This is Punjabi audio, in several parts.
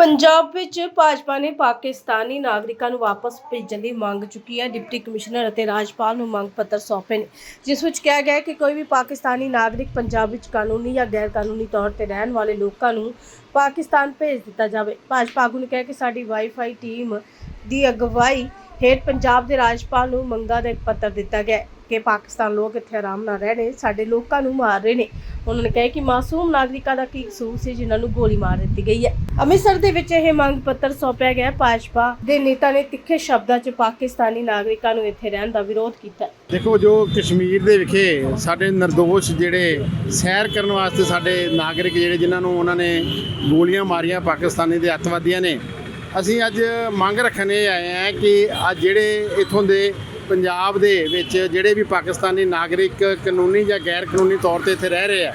ਪੰਜਾਬ ਵਿੱਚ ਭਾਜਪਾ ਨੇ ਪਾਕਿਸਤਾਨੀ ਨਾਗਰਿਕਾਂ ਨੂੰ ਵਾਪਸ ਭੇਜਣ ਦੀ ਮੰਗ ਚੁੱਕੀ ਹੈ। ਡਿਪਟੀ ਕਮਿਸ਼ਨਰ ਅਤੇ ਰਾਜਪਾਲ ਨੂੰ ਮੰਗ ਪੱਤਰ ਸੌਂਪੇ ਨੇ, ਜਿਸ ਵਿੱਚ ਕਿਹਾ ਗਿਆ ਹੈ ਕਿ ਕੋਈ ਵੀ ਪਾਕਿਸਤਾਨੀ ਨਾਗਰਿਕ ਪੰਜਾਬ ਵਿੱਚ ਕਾਨੂੰਨੀ ਜਾਂ ਗੈਰ ਕਾਨੂੰਨੀ ਤੌਰ ਤੇ ਰਹਿਣ ਵਾਲੇ ਲੋਕਾਂ ਨੂੰ ਪਾਕਿਸਤਾਨ ਭੇਜ ਦਿੱਤਾ ਜਾਵੇ। ਭਾਜਪਾ ਆਗੂ ਨੇ ਕਿਹਾ ਕਿ ਸਾਡੀ ਵਾਈਫਾਈ ਟੀਮ ਦੀ ਅਗਵਾਈ ਹੇਠ ਪੰਜਾਬ ਦੇ ਰਾਜਪਾਲ ਨੂੰ ਮੰਗਾਂ ਦਾ ਇੱਕ ਪੱਤਰ ਦਿੱਤਾ ਗਿਆ ਕਿ ਪਾਕਿਸਤਾਨ ਲੋਕ ਇੱਥੇ ਆਰਾਮ ਨਾਲ ਰਹਿ ਰਹੇ ਸਾਡੇ ਲੋਕਾਂ ਨੂੰ ਮਾਰ ਰਹੇ ਨੇ। ਉਹਨਾਂ ਨੇ ਕਿਹਾ ਕਿ ਮਾਸੂਮ ਨਾਗਰਿਕਾਂ ਦਾ ਕੀ ਕਸੂਰ ਸੀ, ਜਿਨ੍ਹਾਂ ਨੂੰ ਗੋਲੀ ਮਾਰ ਦਿੱਤੀ ਗਈ ਹੈ। ਅੰਮ੍ਰਿਤਸਰ ਦੇ ਵਿੱਚ ਇਹ ਮੰਗ ਪੱਤਰ ਸੌਂਪਿਆ ਗਿਆ ਭਾਜਪਾ ਦੇ ਨੇਤਾ ਨੇ ਤਿੱਖੇ ਸ਼ਬਦਾਂ 'ਚ ਪਾਕਿਸਤਾਨੀ ਨਾਗਰਿਕਾਂ ਨੂੰ ਇੱਥੇ ਰਹਿਣ ਦਾ ਵਿਰੋਧ ਕੀਤਾ ਦੇਖੋ ਜੋ ਕਸ਼ਮੀਰ ਦੇ ਵਿਖੇ ਸਾਡੇ ਨਿਰਦੋਸ਼ ਜਿਹੜੇ ਸੈਰ ਕਰਨ ਵਾਸਤੇ ਸਾਡੇ ਨਾਗਰਿਕ ਜਿਹੜੇ ਜਿਨ੍ਹਾਂ ਨੂੰ ਉਹਨਾਂ ਨੇ ਗੋਲੀਆਂ ਮਾਰੀਆਂ ਪਾਕਿਸਤਾਨੀ ਦੇ ਅੱਤਵਾਦੀਆਂ ਨੇ ਅਸੀਂ ਅੱਜ ਮੰਗ ਰੱਖਣੇ ਆਏ ਆ ਕਿ ਆ ਜਿਹੜੇ ਇਥੋਂ ਦੇ ਪੰਜਾਬ ਦੇ ਵਿੱਚ ਜਿਹੜੇ ਵੀ ਪਾਕਿਸਤਾਨੀ ਨਾਗਰਿਕ ਕਾਨੂੰਨੀ ਜਾਂ ਗੈਰ ਕਾਨੂੰਨੀ ਤੌਰ ਤੇ ਇੱਥੇ ਰਹਿ ਰਹੇ ਆ,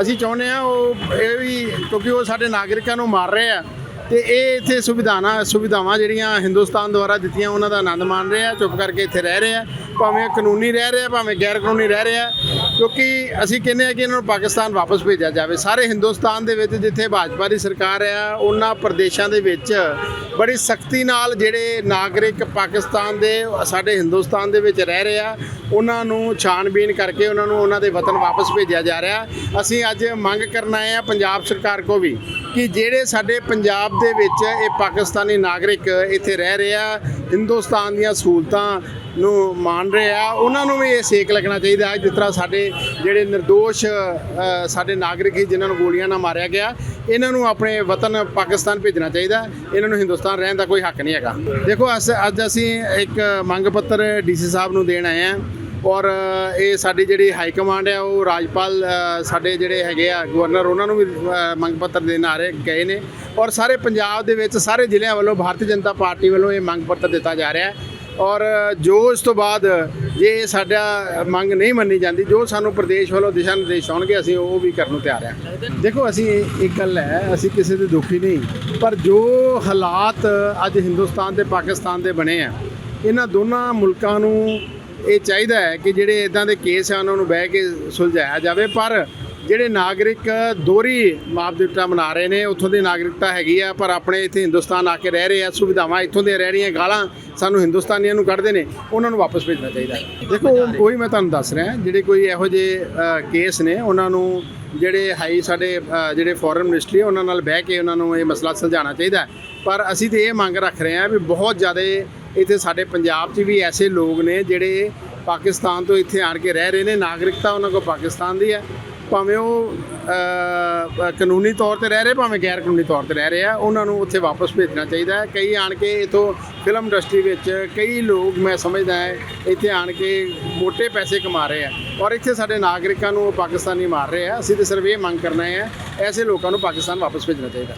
ਅਸੀਂ ਚਾਹੁੰਦੇ ਆ ਉਹ ਇਹ ਵੀ ਕਿਉਂਕਿ ਉਹ ਸਾਡੇ ਨਾਗਰਿਕਾਂ ਨੂੰ ਮਾਰ ਰਹੇ ਆ ਤੇ ਇਹ ਇੱਥੇ ਸੁਵਿਧਾਵਾਂ ਸੁਵਿਧਾਵਾਂ ਜਿਹੜੀਆਂ ਹਿੰਦੁਸਤਾਨ ਦੁਆਰਾ ਦਿੱਤੀਆਂ ਉਹਨਾਂ ਦਾ ਆਨੰਦ ਮਾਣ ਰਹੇ ਆ, ਚੁੱਪ ਕਰਕੇ ਇੱਥੇ ਰਹਿ ਰਹੇ ਆ, ਭਾਵੇਂ ਇਹ ਕਾਨੂੰਨੀ ਰਹਿ ਰਹੇ ਆ, ਭਾਵੇਂ ਗੈਰ ਕਾਨੂੰਨੀ ਰਹਿ ਰਹੇ ਆ ਕਿਉਂਕਿ ਅਸੀਂ ਕਹਿੰਦੇ ਆ ਕਿ ਇਹਨਾਂ ਨੂੰ ਪਾਕਿਸਤਾਨ ਵਾਪਸ ਭੇਜਿਆ ਜਾਵੇ। ਸਾਰੇ ਹਿੰਦੁਸਤਾਨ ਦੇ ਵਿੱਚ ਜਿੱਥੇ ਭਾਜਪਾ ਦੀ ਸਰਕਾਰ ਆ ਉਹਨਾਂ ਪ੍ਰਦੇਸ਼ਾਂ ਦੇ ਵਿੱਚ ਬੜੀ ਸਖਤੀ ਨਾਲ ਜਿਹੜੇ ਨਾਗਰਿਕ ਪਾਕਿਸਤਾਨ ਦੇ, ਸਾਡੇ ਹਿੰਦੁਸਤਾਨ ਦੇ ਵਿੱਚ ਰਹਿ ਰਹੇ ਆ, ਉਹਨਾਂ ਨੂੰ ਛਾਣਬੀਨ ਕਰਕੇ ਉਹਨਾਂ ਨੂੰ ਉਹਨਾਂ ਦੇ ਵਤਨ ਵਾਪਸ ਭੇਜਿਆ ਜਾ ਰਿਹਾ। ਅਸੀਂ ਅੱਜ ਮੰਗ ਕਰਨ ਆਏ ਆ ਪੰਜਾਬ ਸਰਕਾਰ ਕੋ ਵੀ ਕਿ ਜਿਹੜੇ ਸਾਡੇ ਪੰਜਾਬ ਦੇ ਵਿੱਚ ਇਹ ਪਾਕਿਸਤਾਨੀ ਨਾਗਰਿਕ ਇੱਥੇ ਰਹਿ ਰਹੇ ਆ, ਹਿੰਦੁਸਤਾਨ ਦੀਆਂ ਸਹੂਲਤਾਂ ਨੂੰ ਮਾਣ ਰਹੇ ਆ। ਉਹਨਾਂ ਨੂੰ ਵੀ ਇਹ ਸੇਕ ਲੱਗਣਾ ਚਾਹੀਦਾ ਜਿਸ ਤਰ੍ਹਾਂ ਸਾਡੇ ਜਿਹੜੇ નિર્ਦੋਸ਼ ਸਾਡੇ ਨਾਗਰਿਕ ਸੀ, ਜਿਨ੍ਹਾਂ ਨੂੰ ਗੋਲੀਆਂ ਨਾਲ ਮਾਰਿਆ ਗਿਆ, ਇਹਨਾਂ ਨੂੰ ਆਪਣੇ ਵਤਨ ਪਾਕਿਸਤਾਨ ਭੇਜਣਾ ਚਾਹੀਦਾ ਇਹਨਾਂ ਨੂੰ ਹਿੰਦੁਸਤਾਨ ਰਹਿਣ ਦਾ ਕੋਈ ਹੱਕ ਨਹੀਂ ਹੈਗਾ। ਦੇਖੋ, ਅਸ- ਅੱਜ ਅਸੀਂ ਇੱਕ ਮੰਗ ਪੱਤਰ ਡੀਸੀ ਸਾਹਿਬ ਨੂੰ ਦੇਣ ਆਏ ਆ ਔਰ ਇਹ ਸਾਡੀ ਜਿਹੜੀ ਹਾਈ ਕਮਾਂਡ ਹੈ, ਉਹ ਰਾਜਪਾਲ ਸਾਡੇ ਜਿਹੜੇ ਹੈਗੇ ਆ ਗਵਰਨਰ, ਉਹਨਾਂ ਨੂੰ ਵੀ ਮੰਗ ਪੱਤਰ ਦੇਣ ਆ ਰਹੇ, ਗਏ ਨੇ। ਔਰ ਸਾਰੇ ਪੰਜਾਬ ਦੇ ਵਿੱਚ, ਸਾਰੇ ਜ਼ਿਲ੍ਹਿਆਂ ਵੱਲੋਂ, ਭਾਰਤੀ ਜਨਤਾ ਪਾਰਟੀ ਵੱਲੋਂ ਇਹ ਮੰਗ ਪੱਤਰ ਦਿੱਤਾ ਜਾ ਰਿਹਾ ਹੈ। ਔਰ ਜੋ ਇਸ ਤੋਂ ਬਾਅਦ ਜੇ ਇਹ ਸਾਡਾ ਮੰਗ ਨਹੀਂ ਮੰਨੀ ਜਾਂਦੀ, ਜੋ ਸਾਨੂੰ ਪ੍ਰਦੇਸ਼ ਵੱਲੋਂ ਦਿਸ਼ਾ ਨਿਰਦੇਸ਼ ਆਉਣਗੇ, ਅਸੀਂ ਉਹ ਵੀ ਕਰਨ ਨੂੰ ਤਿਆਰ ਹਾਂ। ਦੇਖੋ, ਅਸੀਂ ਇੱਕ ਗੱਲ ਹੈ, ਅਸੀਂ ਕਿਸੇ ਦੇ ਦੁਖੀ ਨਹੀਂ, ਪਰ ਜੋ ਹਾਲਾਤ ਅੱਜ ਹਿੰਦੁਸਤਾਨ ਤੇ ਪਾਕਿਸਤਾਨ ਦੇ ਬਣੇ ਆ, ਇਹਨਾਂ ਦੋਨਾਂ ਮੁਲਕਾਂ ਨੂੰ ਇਹ ਚਾਹੀਦਾ ਹੈ ਕਿ ਜਿਹੜੇ ਇਦਾਂ ਦੇ ਕੇਸ ਆ, ਉਹਨਾਂ ਨੂੰ ਬਹਿ ਕੇ ਸੁਲਝਾਇਆ ਜਾਵੇ। ਪਰ ਜਿਹੜੇ ਨਾਗਰਿਕ ਦੋਹਰੀ ਮਾਪਦਿੱਤਾ ਮਨਾ ਰਹੇ ਨੇ, ਉੱਥੋਂ ਦੀ ਨਾਗਰਿਕਤਾ ਹੈਗੀ ਆ, ਪਰ ਆਪਣੇ ਇੱਥੇ ਹਿੰਦੁਸਤਾਨ ਆ ਕੇ ਰਹਿ ਰਹੇ ਆ, ਸੁਵਿਧਾਵਾਂ ਇੱਥੋਂ ਦੀਆਂ ਰਹਿ ਰਹੀਆਂ ਗਾਲਾਂ ਸਾਨੂੰ ਹਿੰਦੁਸਤਾਨੀਆਂ ਨੂੰ ਕੱਢਦੇ ਨੇ, ਉਹਨਾਂ ਨੂੰ ਵਾਪਸ ਭੇਜਣਾ ਚਾਹੀਦਾ। ਦੇਖੋ, ਉਹੀ ਮੈਂ ਤੁਹਾਨੂੰ ਦੱਸ ਰਿਹਾ, ਜਿਹੜੇ ਕੋਈ ਇਹੋ ਜਿਹੇ ਕੇਸ ਨੇ, ਉਹਨਾਂ ਨੂੰ ਜਿਹੜੇ ਹਾਈ ਸਾਡੇ ਜਿਹੜੇ ਫੋਰਨ ਮਿਨਿਸਟਰੀ ਉਹਨਾਂ ਨਾਲ ਬਹਿ ਕੇ ਉਹਨਾਂ ਨੂੰ ਇਹ ਮਸਲਾ ਸੁਲਝਾਉਣਾ ਚਾਹੀਦਾ। ਪਰ ਅਸੀਂ ਤੇ ਇਹ ਮੰਗ ਰੱਖ ਰਹੇ ਹਾਂ ਵੀ ਬਹੁਤ ਜ਼ਿਆਦਾ ਇੱਥੇ ਸਾਡੇ ਪੰਜਾਬ 'ਚ ਵੀ ਐਸੇ ਲੋਕ ਨੇ ਜਿਹੜੇ ਪਾਕਿਸਤਾਨ ਤੋਂ ਇੱਥੇ ਆਣ ਕੇ ਰਹਿ ਰਹੇ ਨੇ, ਨਾਗਰਿਕਤਾ ਉਹਨਾਂ ਕੋਲ ਪਾਕਿਸਤਾਨ ਦੀ ਹੈ। ਭਾਵੇਂ ਉਹ ਕਾਨੂੰਨੀ ਤੌਰ ਤੇ ਰਹਿ ਰਹੇ, ਭਾਵੇਂ ਗੈਰ ਕਾਨੂੰਨੀ ਤੌਰ ਤੇ ਰਹਿ ਰਹੇ ਆ, ਉਹਨਾਂ ਨੂੰ ਉੱਥੇ ਵਾਪਸ ਭੇਜਣਾ ਚਾਹੀਦਾ ਹੈ। ਕਈ ਆਣ ਕੇ ਇਥੋਂ ਫਿਲਮ ਇੰਡਸਟਰੀ ਵਿੱਚ ਕਈ ਲੋਕ ਮੈਂ ਸਮਝਦਾ ਹੈ, ਇੱਥੇ ਆਣ ਕੇ ਮੋٹے ਪੈਸੇ ਕਮਾ ਰਹੇ ਆ। ਔਰ ਇੱਥੇ ਸਾਡੇ ਨਾਗਰਿਕਾਂ ਨੂੰ ਉਹ ਪਾਕਿਸਤਾਨੀ ਮਾਰ ਰਹੇ ਆ। ਅਸੀਂ ਤੇ ਸਿਰਫ ਇਹ ਮੰਗ ਕਰਨਾ ਹੈ, ਐਸੇ ਲੋਕਾਂ ਨੂੰ ਪਾਕਿਸਤਾਨ ਵਾਪਸ ਭੇਜਣਾ ਚਾਹੀਦਾ